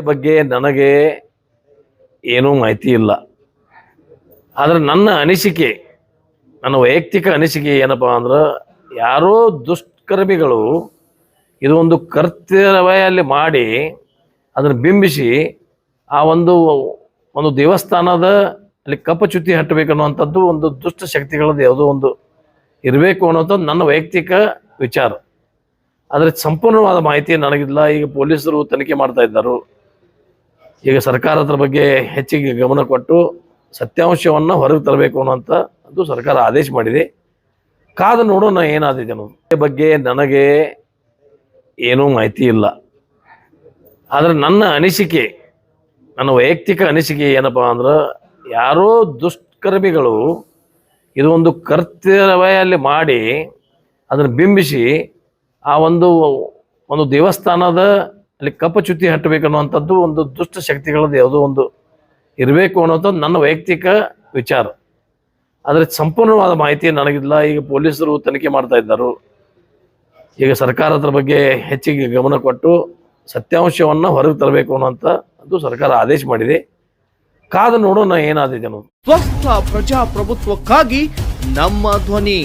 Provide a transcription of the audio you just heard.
ಬಗ್ಗೆ ನನಗೆ ಏನೂ ಮಾಹಿತಿ ಇಲ್ಲ. ಆದರೆ ನನ್ನ ಅನಿಸಿಕೆ, ನನ್ನ ವೈಯಕ್ತಿಕ ಅನಿಸಿಕೆ ಏನಪ್ಪ ಅಂದ್ರೆ ಯಾರೋ ದುಷ್ಕರ್ಮಿಗಳು ಇದು ಒಂದು ಕರ್ತವ್ಯಲ್ಲಿ ಮಾಡಿ ಅದನ್ನು ಬಿಂಬಿಸಿ ಆ ಒಂದು ಒಂದು ದೇವಸ್ಥಾನದ ಅಲ್ಲಿ ಕಪ್ಪಚ್ಯುತಿ ಹಟ್ಟಬೇಕನ್ನುವಂಥದ್ದು ಒಂದು ದುಷ್ಟ ಶಕ್ತಿಗಳದ್ದು ಯಾವುದೋ ಒಂದು ಇರಬೇಕು ಅನ್ನೋಂಥದ್ದು ನನ್ನ ವೈಯಕ್ತಿಕ ವಿಚಾರ. ಆದರೆ ಸಂಪೂರ್ಣವಾದ ಮಾಹಿತಿ ನನಗಿಲ್ಲ. ಈಗ ಪೊಲೀಸರು ತನಿಖೆ ಮಾಡ್ತಾ ಇದ್ದರು. ಈಗ ಸರ್ಕಾರದ ಬಗ್ಗೆ ಹೆಚ್ಚಿಗೆ ಗಮನ ಕೊಟ್ಟು ಸತ್ಯಾಂಶವನ್ನು ಹೊರಗೆ ತರಬೇಕು ಅನ್ನೋಂಥ ಅದು ಸರ್ಕಾರ ಆದೇಶ ಮಾಡಿದೆ. ಕಾದು ನೋಡೋಣ ಏನಾದಿದೆ ಅನ್ನೋದು. ಬಗ್ಗೆ ನನಗೆ ಏನೂ ಮಾಹಿತಿ ಇಲ್ಲ. ಆದರೆ ನನ್ನ ಅನಿಸಿಕೆ, ನನ್ನ ವೈಯಕ್ತಿಕ ಅನಿಸಿಕೆ ಏನಪ್ಪ ಅಂದ್ರೆ ಯಾರೋ ದುಷ್ಕರ್ಮಿಗಳು ಇದು ಒಂದು ಕರ್ತವ್ಯಲ್ಲಿ ಮಾಡಿ ಅದನ್ನು ಬಿಂಬಿಸಿ ಆ ಒಂದು ಒಂದು ದೇವಸ್ಥಾನದ ಅಲ್ಲಿ ಕಪಚ್ಯುತಿ ಹಟ್ಟಬೇಕು ಅನ್ನುವಂಥದ್ದು ಒಂದು ದುಷ್ಟ ಶಕ್ತಿಗಳದ್ದು ಯಾವುದೋ ಒಂದು ಇರಬೇಕು ಅನ್ನೋಂಥದ್ದು ನನ್ನ ವೈಯಕ್ತಿಕ ವಿಚಾರ. ಆದರೆ ಸಂಪೂರ್ಣವಾದ ಮಾಹಿತಿ ನನಗಿಲ್ಲ. ಈಗ ಪೊಲೀಸರು ತನಿಖೆ ಮಾಡ್ತಾ ಇದ್ದರು. ಈಗ ಸರ್ಕಾರ ಬಗ್ಗೆ ಹೆಚ್ಚಿಗೆ ಗಮನ ಕೊಟ್ಟು ಸತ್ಯಾಂಶವನ್ನು ಹೊರಗೆ ತರಬೇಕು ಅನ್ನೋಂಥ ಅದು ಸರ್ಕಾರ ಆದೇಶ ಮಾಡಿದೆ. ಕಾದು ನೋಡೋಣ ಏನಾದಿದೆ ಅನ್ನೋದು. ಸ್ವಸ್ಥ ಪ್ರಜಾಪ್ರಭುತ್ವಕ್ಕಾಗಿ ನಮ್ಮ ಧ್ವನಿ.